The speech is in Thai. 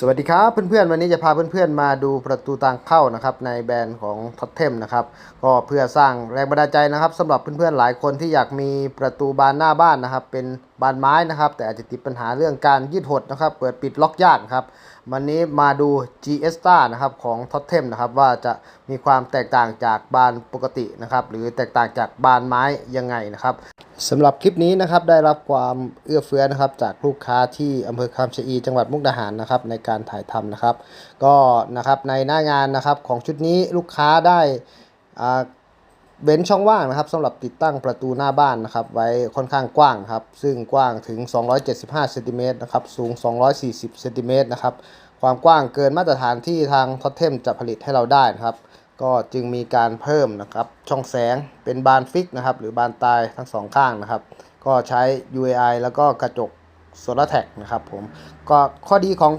สวัสดีครับเพื่อนๆวันนี้จะพาเพื่อนๆมาดูประตูทางเข้านะครับในแบรนด์ของท็อตเทมนะครับก็เพื่อสร้างแรงบันดาลใจนะครับสำหรับเพื่อนๆหลายคนที่อยากมีประตูบานหน้าบ้านนะครับ เป็น บานไม้นะครับ แต่อาจจะติดปัญหาเรื่องการยืดหดนะครับ เปิดปิดล็อกยากครับ วันนี้มาดู G S t a r นะครับของท็อตเทมนะครับว่าจะมีความแตกต่างจากบานปกตินะครับ หรือแตกต่างจากบานไม้ยังไงนะครับสำหรับคลิปนี้นะครับได้รับความเอื้อเฟื้อนะครับ จากลูกค้าที่อำเภอคำชะอี จังหวัดมุกดาหารนะครับในการถ่ายทำนะครับ ก็นะครับในหน้างานนะครับของชุดนี้ลูกค้าได้อ่า เว้นช่องว่างนะครับสำหรับติดตั้งประตูหน้าบ้านนะครับ ไว้ค่อนข้างกว้างครับ ซึ่งกว้างถึง 275เซนติเมตรนะครับ สูง 240เซนติเมตรนะครับ ความกว้างเกินมาตรฐานที่ทางทอตเทมจะผลิตให้เราได้นะครับ ก็จึงมีการเพิ่มนะครับ ช่องแสงเป็นบานฟิกนะครับ หรือบานตายทั้งสองข้างนะครับ ก็ใช้ UAI แล้วก็กระจกโซลาร์แท็กนะครับผม ก็ข้อดีของ